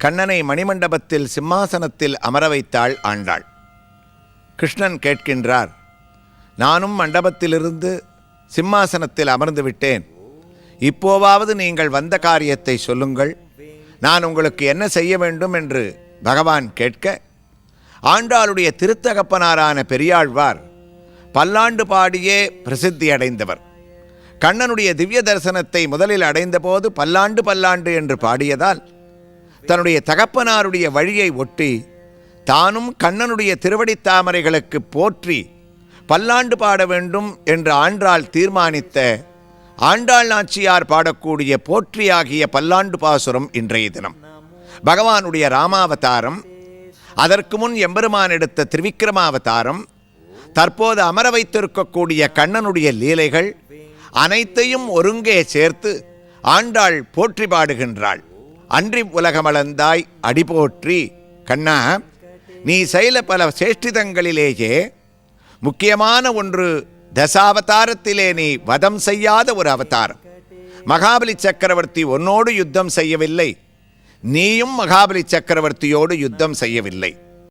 கண்ணனை மணிமண்டபத்தில் சிம்மாசனத்தில் அமர வைத்தாள் ஆண்டாள். கிருஷ்ணன் கேட்கின்றார் நானும் மண்டபத்திலிருந்து சிம்மாசனத்தில் அமர்ந்து விட்டேன். இப்போவாவது நீங்கள் வந்த காரியத்தை சொல்லுங்கள். நான் உங்களுக்கு என்ன செய்ய வேண்டும் என்று பகவான் கேட்க ஆண்டாளுடைய திருத்தகப்பனாரான பெரியாழ்வார் பல்லாண்டு பாடியே பிரசித்தி அடைந்தவர். கண்ணனுடைய திவ்ய தரிசனத்தை முதலில் அடைந்தபோது பல்லாண்டு பல்லாண்டு என்று பாடியதால் தன்னுடைய தகப்பனாருடைய வழியை ஒட்டி தானும் கண்ணனுடைய திருவடித் தாமரைகளுக்கு போற்றி பல்லாண்டு பாட வேண்டும் என்று ஆண்டாள் தீர்மானித்த ஆண்டாள் நாச்சியார் பாடக்கூடிய போற்றியாகிய பல்லாண்டு பாசுரம் இன்றைய தினம். பகவானுடைய ராமாவதாரம் அதற்கு முன் எம்பெருமான் எடுத்த திருவிக்கிரமாவதாரம் தற்போது அமர வைத்திருக்கக்கூடிய கண்ணனுடைய லீலைகள் அனைத்தையும் ஒருங்கே சேர்த்து ஆண்டாள் போற்றி பாடுகின்றாள். அன்றி உலகமளந்தாய் அடிபோற்றி. கண்ணா நீ செயல பல சேஷ்டிதங்களிலேயே முக்கியமான ஒன்று தசாவதாரத்திலே நீ வதம் செய்யாத ஒரு அவதாரம். மகாபலி சக்கரவர்த்தி உன்னோடு யுத்தம் செய்யவில்லை. நீயும் மகாபலி சக்கரவர்த்தியோடு யுத்தம் செய்யவில்லை.